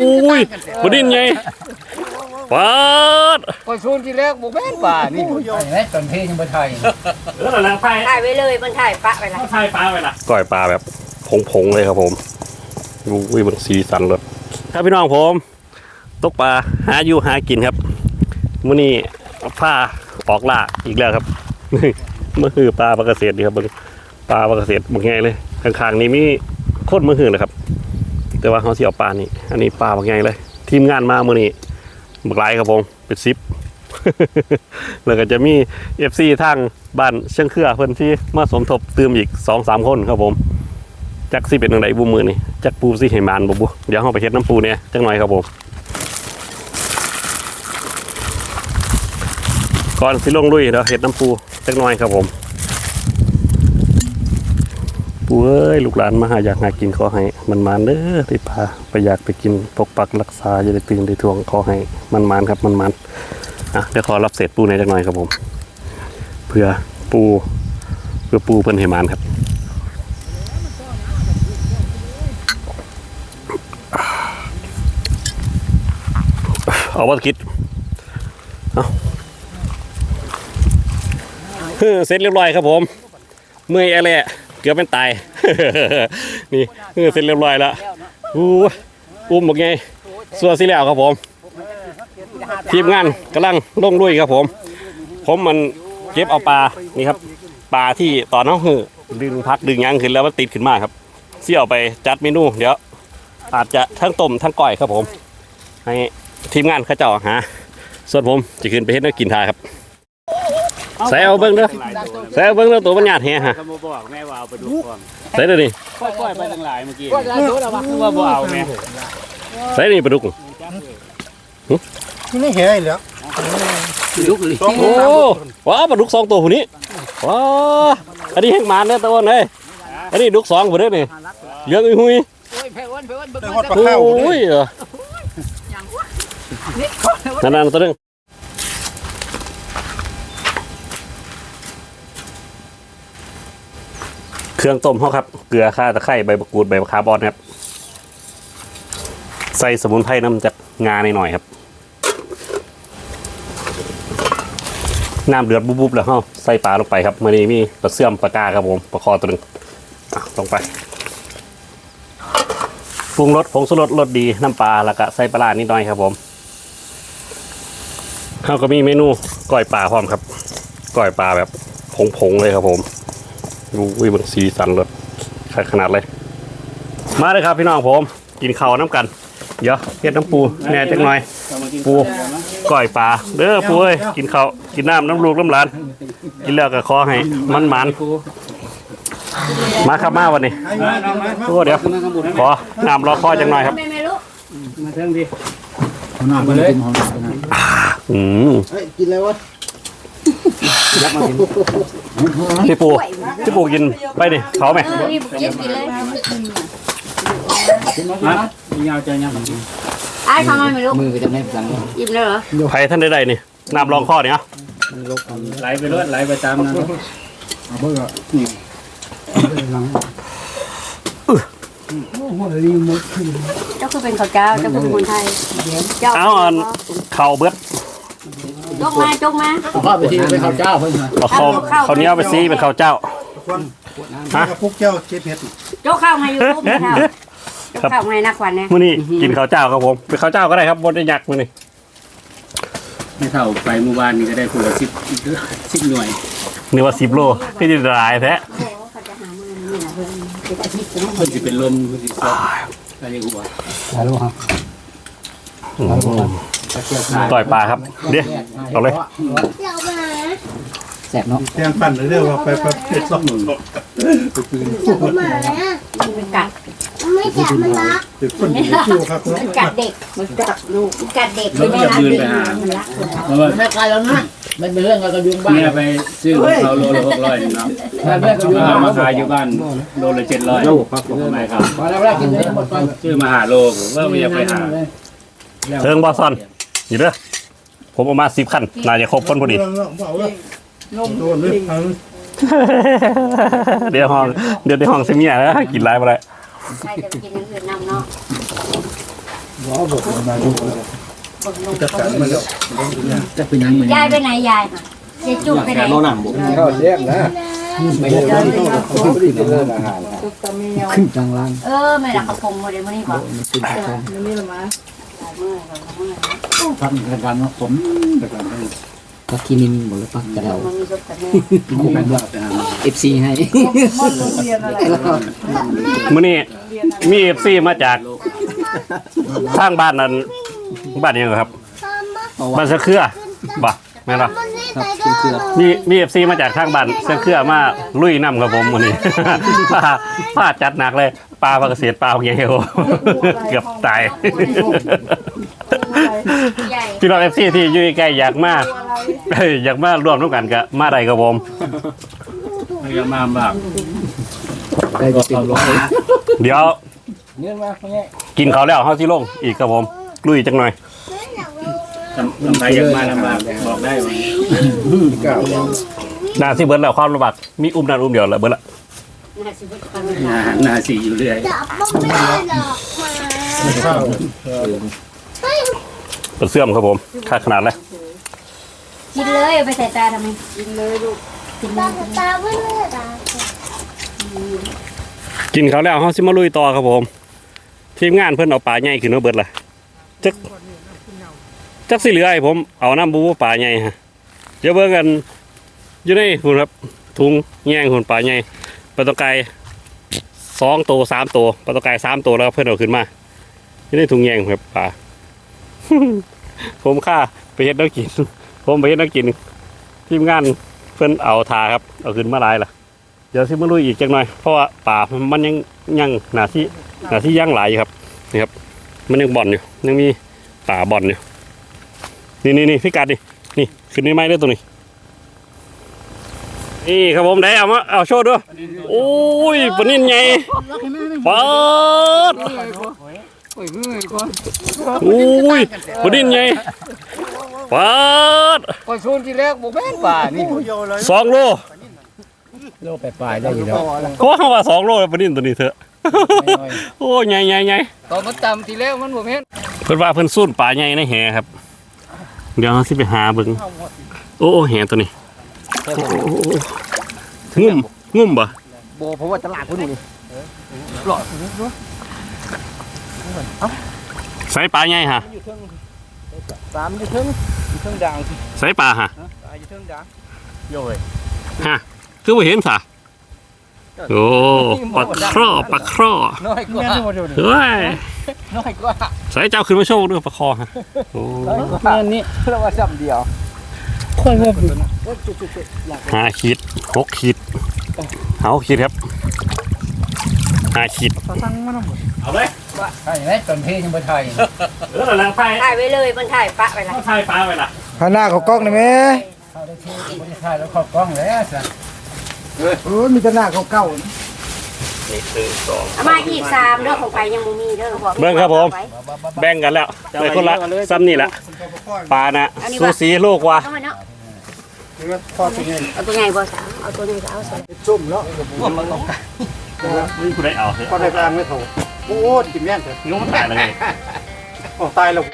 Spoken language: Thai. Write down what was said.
อุ้ยบดินไงปาดก็ซูนที่แรกบ่แม่นป่านี่ไอ้ตอนเทยังบ่ไทยแล้วหลังไฟถ่ายไว้เลยมันถ่ายปะไปละไฟปลาไปละก้อยปลาแบบผงๆเลยครับผมอุ้ยมันสีสันเลยครับพี่น้องผม ตกปลาหาอยู่หากินครับมื้อนี้ผ้าออกล่าอีกแล้วครับเมื่อคือปลาปลาเกษตรดีครับเบิ่งปลาปลาเกษตรบางไงเลยข้างๆนี้มีโคตรมือหือเลยครับ แต่ว่าเขาสิเอาปลานี่ อันนี้ปลาบางไงเลย ทีมงานมาเมื้อนี้บักหลายครับผมเป็นซิปแล้วก็จะมีเอฟซีทางบ้านเชียงเครือเพื่อนที่มาสมทบเติมอีกสองสามคนครับผมจักสิเป็นยังไงบูมือนี่จักปูสิให้มานบ่บุเดี๋ยวเราไปเฮ็ดน้ำปูเนี่ยจังหน่อยครับผมก่อนสิลงลุยเดี๋ยวเฮ็ดน้ำปูจังหน่อยครับผม ปูเอ้ยลูกหลานมาหาอยากหากินขอให้ มันมานเด้อที่พาไปอยากไปกินปกปักรักษาอย่าได้ตื่นได้ทวงขอให้มันมานครับมันมานอะเดี๋ยวขอรับเศษปูในจักหน่อยครับผม เพื่อปูเพื่อปูเพิ่นให้มานครับเอาวัตคิดเอาเสร็จเรียบร้อยครับผม เมื่อยอะไร กือบเป็นตาย นี่เสร็จเรียบร้อยแล้วอู้อุ้มบอกไงสัวสิแล้วครับผม ทีมงานกำลังลงลุยครับผม ผมมันเก็บเอาปลานี่ครับปลาที่ตอนน้องหือดึงพักดึงยังขึ้นแล้วมันติดขึ้นมาครับเสี่ยวไปจัดเมนูเดี๋ยวอาจจะทั้งต้มทั้งก้อยครับผม ให้ทีมงานเขาเจ้าหาส่วนผมจะขึ้นไปเฮ็ดแน้กินทาครับ ใส่เอาเบิ้งเด้อใส่เอาเบิ้งเด้อตัวมันหยาดแฮะฮะเขามาบอกแม่ว่าเอาไปดูก่อนใส่เด้อนี่ปล่อยๆไปทั้งหลายเมื่อกี้ก็ได้ตัวแล้ววะคือว่าบ่เอาแม่ใส่นี่ปลาดุกนี่เหี้ยเหรอลุกเลยโอ้ว้าวปลาดุกสองตัวผู้นี้ว้าวอันนี้แห้งมานเด้อตะวันเอ้ยอันนี้ดุกสองผู้เด้อนี่เหลืองอุ้ยหุยโอ้ยแพ้อ้วนแพ้อ้วนเบิ่งได้มาฮอดจากปลาข้าวโอ้ยเออนั่นๆตัวนึง เครื่องต้มเขาครับ เกลือข่าตะไคร้ใบมะกรูดใบมะขามบอนครับ ใส่สมุนไพรน้ำจากงาหน่อยครับ น้ำเดือดบุบๆแล้วเฮาใส่ปลาลงไปครับมื่อนี้มีปลาเสื่อมปลากาครับผมปลาคอตัวหนึ่งลงไปปรุงรสผงสุรสรสดีน้ำปลาแล้วก็ใส่ปลาร้านิดหน่อยครับผมเขาก็มีเมนูก้อยปลาพร้อมครับก้อยปลาแบบผงๆเลยครับผม อุ้ยมันสีสันรสขนาดเลย มาเลยครับพี่น้องผม กินข้าวน้ำกัน เดี๋ยวเฮ็ดน้ำปูแหน่จังหน่อย ปูก้อยปลาเด้อปูเอ้ยกินข้าวกินน้ำน้ำลูกน้ำหลาน กินแล้วก็ขอให้มันหมันมาครับมาวันนี้โอ้เดี๋ยวขอน้ำรอคอยจังหน่อยครับไม่ไม่รู้มาเทิงดิน้ำมาเลยอืมเฮ้ยกินอะไรวะ พี่ปูพี่ปูกินไปดิเขาไหมเออรีบเก็บกินเลยมาเงาใจยังไอ้ทำไมไม่รู้มือก็จะไม่สั่งอิ่มเลยเหรอใครท่านใดๆนี่น้ำรองข้อเนี่ยไหลไปรวดไหลไปตามนั้นเอาเบิ่งอะเจ้าคือเป็นข้าวเจ้าเจ้าคือเป็นคนไทยเจ้าเอาอันเข่าเบิด จกมาจกมาข้าวไปที่ไปข้าวเจ้าเพิ่นมาเอาข้าวข้าวเหนียวไปซีเป็นข้าวเจ้าควันฮะกระปุกเจ้าเก็บเห็ดจกข้าวให้ยูทูบข้าวจกข้าวให้นักวันเนี่ยมื้อนี้กินข้าวเจ้าครับผมเป็นข้าวเจ้าก็ได้ครับบนได้ยักษ์มื้อนี้ไม่เท่าไปเมื่อวานนี้ก็ได้คนละสิบสิบหน่วยนี่ว่า10โลพี่จะหลายแท้เขาจะหามือนี่นะเพื่อนเป็นอาทิตย์นะคนสิเป็นลมคนสิซอกอะไรกูบอกฮัลโหลครับอืม ต่อยปลาครับ เดี๋ยวเอาเลยแซ่บเนาะแทงปั่นเรื่อยๆว่าไปไปเห็ดซ่อมหนุนมันกัดไม่จับมันรักติดคนอยู่คิวครับมันกัดเด็กมันกัดลูกมันกัดเด็กแล้วก็จะยืนไปหามันรักคนเพราะว่าแม่ไกลแล้วนะมันเป็นเรื่องกระยุงบ้านเนี่ยไปซื้อของเขาโลละหกร้อยเนาะแม่แม่กระยุงเอามาขายอยู่บ้านโลละเจ็ดร้อยทำไมครับพอแล้วแรกกินได้หมดก่อนซื้อมาหาโลผมว่าไม่อยากไปหาเชิงบอซอน อยู่เด้อผมเอามา10คันน่าจะครบคนพอดีเรื่องเบาเลยโดนเลยเอาเดี๋ยวห้องเดี๋ยวในห้องซิเมียแล้วกินไรมาได้ใครจะไปกินอย่างอื่นนำเนาะจัดการมันแล้วจะเป็นยังไงยายไปไหนยายค่ะยายจุกไปไหนข้าวเสียงนะไม่ได้ไม่ได้เขาไม่ได้เลิกอาหารขึ้นกลางล่างเออไม่ละกระพงโมเดลมื้อนี้บ่มันขึ้นกลางเมื่อยเมื่อยเมื่อยทำกันกันว่าผมก็กินนินหมดแล้วปักกระเดามันมีรถแต่แม่ผมเป็นว่าเอฟซีให้มื้อนี้มีเอฟซีมาจากทางบ้านนั้นบ้านยังไงครับบ้านสะเครือบ่แม่นบ่มันนี่ครับใส่คือก็คือมีมีเอฟซีมาจากทางบ้านสะเครือมาลุยน้ำครับผมมื้อนี้ป้าป้าจัดหนักเลย ปลาปลาเกษตรปลาเงี้ยโอเกือบตายใหญ่พี่น้องเอฟซีที่อยู่ใกล้ๆอยากมาเอ้ยอยากมาร่วมร่วมกันก็มาได้ครับผมไม่ยอมมาบ้างได้เต็มร้อยเดี๋ยวเงินมาเนี่ยกินเขาวแล้วเฮาสิลงอีกครับผมลุยจังหน่อยทำทำใครอยากมาลำบากบอกได้ว่าก้าวนาสิเบิดแล้วความลำบากมีอุ้มนั่นอุ้มเดียวแล้วเบิดละ น่าสิบ่ทันหน้าหน้าสีอยู่เรื่อยจับมันไม่ได้ดอกมาข้าวเปิดเสื่อมครับผมค่าขนาดเลยกินเลยเอาไปใส่ตาทำไมกินเลยลูกกินเลตายตาไม่ได้ตากินเขาวแล้วเฮาสิมาลุยต่อครับผม ทีมงานเพิ่นเอาปลาใหญ่ขึ้นมาเบิดละจักจักสิเหลือให้ผมเอาน้ำบูปลาใหญ่ฮะเดี๋ยวเบิ่งกันอยู่ในหุ่นครับถุงแย่งหุ่นปลาใหญ่ ปลาตะไคร้สองตัวสามตัวปลาตะไคร้สามตัวแล้วเพิ่อนเอาขึ้นมาอยู่ในถุงแยงครับปลาผมค่าไปเฮ็ดน้ำกิน ผมไปเฮ็ดน้ำกินทีมงานเพิ่อนเอาทาครับ เอาขึ้นมาหลายล่ะ เดี๋ยวสิมาลุยอีกจังหน่อย เพราะว่าป่ามันยังยังหนาที่หนาที่ย่างหลายครับนี่ครับ มันยังบ่อนอยู่ยังมีป่าบ่อนอยู่นี่นี่นี่พี่กัดดินี่ขึ้นในไม้ได้ตัวนี้ นี่ครับผมได้เอามาเอาโชว์ด้วยโอ้ยปนินใหญ่ปาดโอ้ยปืนโอ้ยปนินใหญ่ปาดก่อนซูนที่แรกบอกแม่นป่านี่สองโลโลไปปลายได้อยู่แล้วก็เขาว่าสองโลปนินตัวนี้เถอะโอ้ยใหญ่ใหญ่ใหญ่ตอนมันต่ำทีแรกมันบอกแม่นเพิ่นว่าเพิ่นสู้ปลาใหญ่ในแหครับ เดี๋ยวเราสิไปหาบิ่งโอ้โอ้แหตัวนี้ งุ่มงุ่มบ่โบเพราะว่าตลาดพุ่นนี่ใส่ปลาใหญ่ฮะสามอยู่เทึงอยู่เทึงด่างใส่ปลาฮะอยู่เทึงด่างโยยฮะคือบ่เห็นซะโอ้ปลาคร่อปลาคร่อน้อยกว่าเฮ้ยน้อยกว่าใส่เจ้าขึ้นมาโชว์ด้วยปลาคอฮะโอ้แม่นี่เราว่าซ้ำเดียว ห้าขีดหกขีดเอาขีดครับห้าขีดเอาเลยใช่ไหมตอนเพลงยังไม่ไทยเออแล้วไฟถ่ายไว้เลยมันถ่ายปะไว้ละเอาไฟปลาไว้ล่ะข้างหน้าเขากล้องได้ไหมเขาได้ที่ไม่ได้ถ่ายแล้วขอบกล้องแล้วสิโอ้ยมีแต่หน้าเขาเก่าเอามาอีกสามเด้อของไปยังบ่มีเด้อบอกเบิ่งครับผม แบ่งกันแล้วเลยคนละซ้ำนี่แหละปลานะสูสีโลกว่า เอามาเนาะพ่อเป็นไงเอาตัวใหญ่บ่สาวเอาตัวใหญ่ก็เอาใส่จุ่มแล้วนี่คุณได้เอาพอได้กลางไม่ถูกโอ้กินแม่งเถอะงงตายเลยโอ้ตายแล้ว